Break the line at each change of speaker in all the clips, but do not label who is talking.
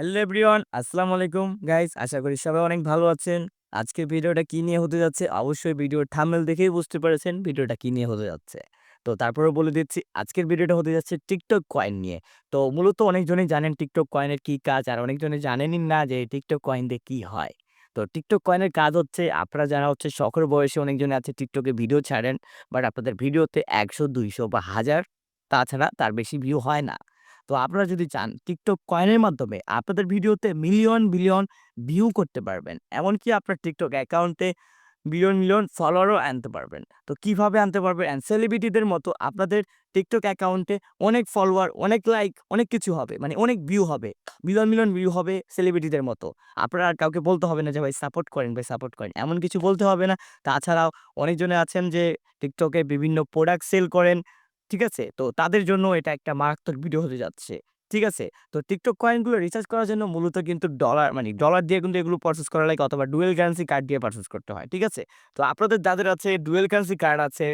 Hello everyone, আসসালামু আলাইকুম। Guys, আশা করি সবাই অনেক ভালো আছেন। আজকে ভিডিওটা কী নিয়ে হতে যাচ্ছে? অবশ্যই ভিডিওর থাম্বনেল দেখেই বুঝতে পেরেছেন ভিডিওটা কী নিয়ে হতে যাচ্ছে। তো তারপরেও বলে দিচ্ছি, আজকের ভিডিওটা হতে যাচ্ছে টিকটক কয়েন নিয়ে। তো মূলত অনেকজনই জানেন টিকটক কয়েনের কি কাজ, আর অনেকজনই জানেনই না যে টিকটক কয়েন দিয়ে কী হয়। তো টিকটক কয়েনের কাজ হচ্ছে, আপনারা যারা হচ্ছে শখের বয়সে অনেকজনে আছে টিকটকে ভিডিও ছাড়েন, বাট আপনাদের ভিডিওতে একশো, দুইশো বা হাজার, তাছাড়া তার বেশি ভিউ হয় না। তো আপনারা যদি চান টিকটক কয়েনের মাধ্যমে আপনাদের ভিডিওতে মিলিয়ন বিলিয়ন ভিউ করতে পারবেন। এমনকি আপনার টিকটক অ্যাকাউন্টে বিলিয়ন মিলিয়ন ফলোয়ারও আনতে পারবেন। তো কীভাবে আনতে পারবেন? অ্যান্ড সেলিব্রিটিদের মতো আপনাদের টিকটক অ্যাকাউন্টে অনেক ফলোয়ার অনেক লাইক অনেক কিছু হবে। মানে অনেক ভিউ হবে। মিলিয়ন মিলিয়ন ভিউ হবে সেলিব্রিটিদের মতো। আপনারা আর কাউকে বলতে হবে না যে, ভাই সাপোর্ট করেন, ভাই সাপোর্ট করেন। এমন কিছু বলতে হবে না। তাছাড়াও অনেকজনে আছেন যে, টিকটকে বিভিন্ন প্রোডাক্ট সেল করেন। ঠিক আছে? তো তাদের জন্য এটা একটা মারাত্মক ভিডিও হতে যাচ্ছে। ঠিক আছে? তো টিকটক কয়েনগুলো রিচার্জ করার জন্য মূলত কিন্তু ডলার মানে ডলার দিয়ে কিন্তু এগুলো পারচেজ করা লাগে অথবা ডুয়েল কারেন্সি কার্ড দিয়ে পারচেজ করতে হয়। ঠিক আছে? তো আপনাদের যাদের আছে ডুয়েল কারেন্সি কার্ড আছে,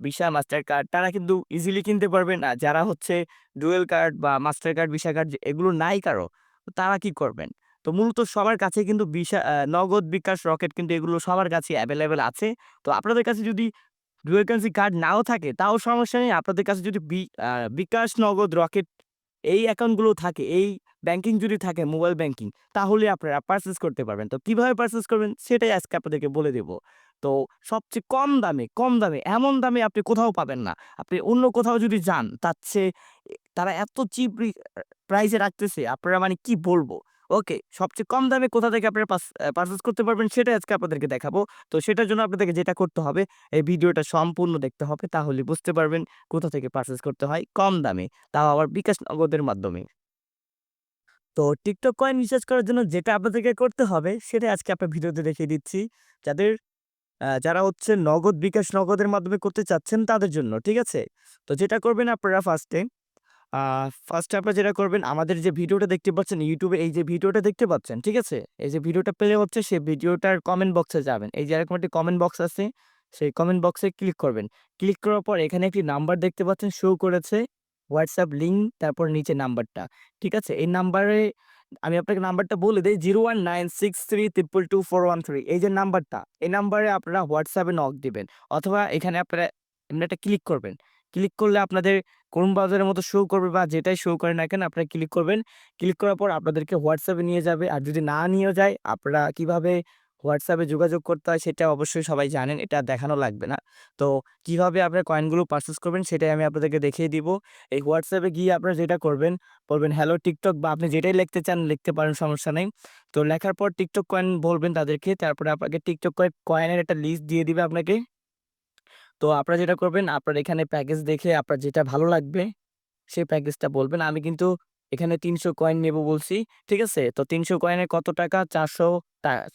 ভিসা, মাস্টার কার্ড তারা কিন্তু ইজিলি কিনতে পারবেন। আর যারা হচ্ছে ডুয়েল কার্ড বা মাস্টার কার্ড, ভিসা কার্ড এগুলো নাই কারও, তারা কি করবেন? তো মূলত সবার কাছে কিন্তু বিশা নগদ, বিকাশ, রকেট কিন্তু এগুলো সবার কাছেই অ্যাভেলেবেল আছে। তো আপনাদের কাছে যদি ডুয়াল কারেন্সি কার্ড নাও থাকে তাও সমস্যা নেই। আপনাদের কাছে যদি বিকাশ, নগদ, রকেট এই অ্যাকাউন্টগুলো থাকে, এই ব্যাংকিং যদি থাকে মোবাইল ব্যাংকিং তাহলে আপনারা পারচেজ করতে পারবেন। তো কীভাবে পারচেজ করবেন সেটাই আজকে আপনাদেরকে বলে দেব। তো সবচেয়ে কম দামে, কম দামে এমন দামে আপনি কোথাও পাবেন না। আপনি অন্য কোথাও যদি যান তার চেয়ে তারা এত চিপ প্রাইস রাখতেছে আপনারা মানে কি বলব? ওকে, সবচেয়ে কম দামে কোথা থেকে আপনারা পারচেস করতে পারবেন সেটা আজকে আপনাদেরকে দেখাবো। তো সেটার জন্য আপনাদেরকে যেটা করতে হবে এই ভিডিওটা সম্পূর্ণ দেখতে হবে তাহলে বুঝতে পারবেন কোথা থেকে পারচেস করতে হয় কম দামে। তাও আবার বিকাশ নগদের মাধ্যমে। তো টিকটক কয়েন রিচার্জ করার জন্য যেটা আপনাদেরকে করতে হবে সেটা আজকে আপনার ভিডিওতে দেখিয়ে দিচ্ছি। যাদের যারা হচ্ছে নগদ, বিকাশ নগদের মাধ্যমে করতে চাচ্ছেন তাদের জন্য। ঠিক আছে? তো যেটা করবেন আপনারা ফার্স্টে ফার্স্টে আপনারা যেটা করবেন আমাদের যে ভিডিওটা দেখতে পাচ্ছেন ইউটিউবে এই যে ভিডিওটা দেখতে পাচ্ছেন, ঠিক আছে? এই যে ভিডিওটা প্লে হচ্ছে সেই ভিডিওটার কমেন্ট বক্সে যাবেন। এই যে এরকম একটি কমেন্ট বক্স আছে, সেই কমেন্ট বক্সে ক্লিক করবেন। ক্লিক করার পর এখানে একটি নাম্বার দেখতে পাচ্ছেন শো করেছে। হোয়াটসঅ্যাপ লিঙ্ক তারপর নিচে নাম্বারটা। ঠিক আছে? এই নাম্বারে আমি আপনাকে নাম্বারটা বলে দিই zero one nine six three triple two four one three এই যে নাম্বারটা, এই নাম্বারে আপনারা হোয়াটসঅ্যাপে নক দিবেন। অথবা এখানে আপনারা এমনি একটা ক্লিক করবেন। ক্লিক করলে আপনাদের ক্রোম ব্রাউজারের মতো শো করবে বা যেটাই শো করে না কেন আপনারা ক্লিক করবেন। ক্লিক করার পর আপনাদেরকে হোয়াটসঅ্যাপে নিয়ে যাবে। আর যদি না নিয়েও যায় আপনারা কীভাবে হোয়াটসঅ্যাপে যোগাযোগ করতে হয় সেটা অবশ্যই সবাই জানেন। এটা দেখানো লাগবে না। তো কীভাবে আপনারা কয়েনগুলো পারচেজ করবেন সেটাই আমি আপনাদেরকে দেখিয়ে দিব। এই হোয়াটসঅ্যাপে গিয়ে আপনারা যেটা করবেন, বলবেন হ্যালো টিকটক বা আপনি যেটাই লিখতে চান লিখতে পারেন সমস্যা নেই। তো লেখার পর টিকটক কয়েন বলবেন তাদেরকে। তারপরে আপনাকে টিকটক কয়েন কয়েনের একটা লিস্ট দিয়ে দিবে আপনাকে। তো আপনারা যেটা করবেন, আপনার এখানে প্যাকেজ দেখে আপনার যেটা ভালো লাগবে, সেই প্যাকেজটা বলবেন। আমি কিন্তু এখানে ৩০০ কয়েন নেব বলছি। ঠিক আছে? তো ৩০০ কয়েনে কত টাকা? চারশো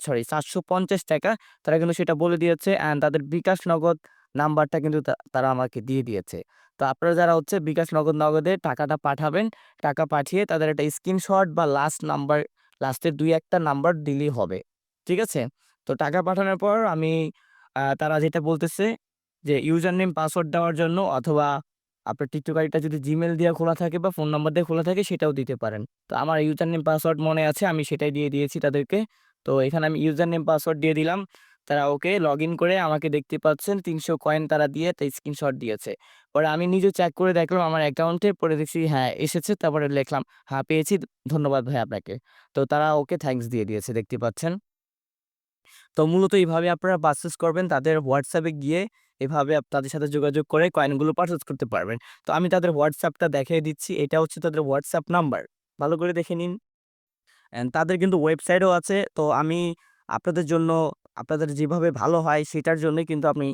সরি চারশো পঞ্চাশ টাকা তারা কিন্তু সেটা বলে দিয়েছে অ্যান্ড তাদের বিকাশ নগদ নাম্বারটা কিন্তু তারা আমাকে দিয়ে দিয়েছে। তো আপনারা যারা হচ্ছে বিকাশ নগদ নগদে টাকাটা পাঠাবেন। টাকা পাঠিয়ে তাদের একটা স্ক্রিনশট বা লাস্ট নাম্বার লাস্টের দুই একটা নাম্বার দিলেই হবে। ঠিক আছে? তো টাকা পাঠানোর পর আমি তারা যেটা বলতেছে যে ইউজার নেম পাসওয়ার্ড দেওয়ার জন্য অথবা আপনার টিকটক আইডিটা যদি জিমেল দিয়ে খোলা থাকে বা ফোন নাম্বার দিয়ে খোলা থাকে সেটাও দিতে পারেন। তো আমার ইউজার নেম পাসওয়ার্ড মনে আছে, আমি সেটাই দিয়ে দিয়েছি তাদেরকে। তো এখানে আমি ইউজার নেম পাসওয়ার্ড দিয়ে দিলাম। তারা ওকে লগইন করে আমাকে দেখতে পাচ্ছেন ৩০০ কয়েন তারা দিয়ে তাই স্ক্রিনশট দিয়েছে। পরে আমি নিজে চেক করে দেখলাম আমার অ্যাকাউন্টে পরে দেখছি হ্যাঁ এসেছে, তারপরে লিখলাম হ্যাঁ পেয়েছি, ধন্যবাদ ভাই আপনাকে। তো তারা ওকে থ্যাংকস দিয়ে দিয়েছে, দেখতে পাচ্ছেন। তো মূলত এইভাবে আপনারা পারচেজ করবেন তাদের হোয়াটসঅ্যাপে গিয়ে এভাবে তাদের সাথে যোগাযোগ করে কয়েনগুলো পারচেজ করতে পারবেন। তো আমি তাদের হোয়াটসঅ্যাপটা দেখে দেখিয়ে দিচ্ছি। এটা হচ্ছে তাদের হোয়াটসঅ্যাপ নাম্বার। ভালো করে দেখে নিন। অ্যান্ড তাদের কিন্তু ওয়েবসাইটও আছে। তো আমি আপনাদের জন্য আপনাদের যেভাবে ভালো হয় সেটার জন্যই কিন্তু আমি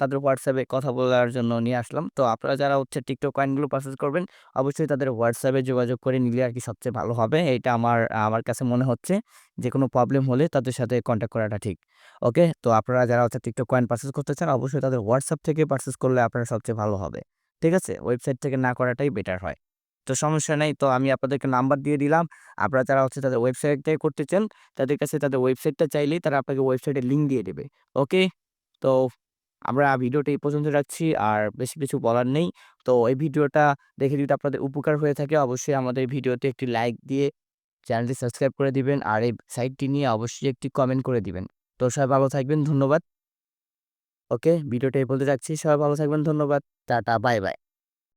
তাদের হোয়াটসঅ্যাপে কথা বলার জন্য নিয়ে আসলাম। তো আপনারা যারা হচ্ছে টিকটক কয়েনগুলো পারচেজ করবেন, অবশ্যই তাদের হোয়াটসঅ্যাপে যোগাযোগ করে নিলে আর কি সবচেয়ে ভালো হবে। এটা আমার আমার কাছে মনে হচ্ছে। যে কোনো প্রবলেম হলে তাদের সাথে কনট্যাক্ট করাটা ঠিক। ওকে? তো আপনারা যারা হচ্ছে টিকটক কয়েন পারচেজ করতে চান, অবশ্যই তাদের হোয়াটসঅ্যাপ থেকে পারচেজ করলে আপনার সবচেয়ে ভালো হবে। ঠিক আছে? ওয়েবসাইট থেকে না করাটাই বেটার হয়। তো সমস্যা নাই। তো আমি আপনাদেরকে নাম্বার দিয়ে দিলাম। আপনারা যারা হচ্ছে তাদের ওয়েবসাইট থেকে করতে চান, তাদের কাছে তাদের ওয়েবসাইটটা চাইলেই তারা আপনাকে ওয়েবসাইটের লিঙ্ক দিয়ে দেবে। ওকে? তো আমরা ভিডিওটা এই পর্যন্ত রাখছি। আর বেশি কিছু বলার নেই। তো এই ভিডিওটা দেখে যদি আপনাদের উপকার হয়ে থাকে, অবশ্যই আমাদের ভিডিওতে একটি লাইক দিয়ে চ্যানেলটি সাবস্ক্রাইব করে দিবেন আর এই সাইটটি নিয়ে অবশ্যই একটি কমেন্ট করে দিবেন তো সবাই ভালো থাকবেন ধন্যবাদ ওকে ভিডিওটা এই বলতে যাচ্ছি সবাই ভালো থাকবেন ধন্যবাদ টাটা বাই বাই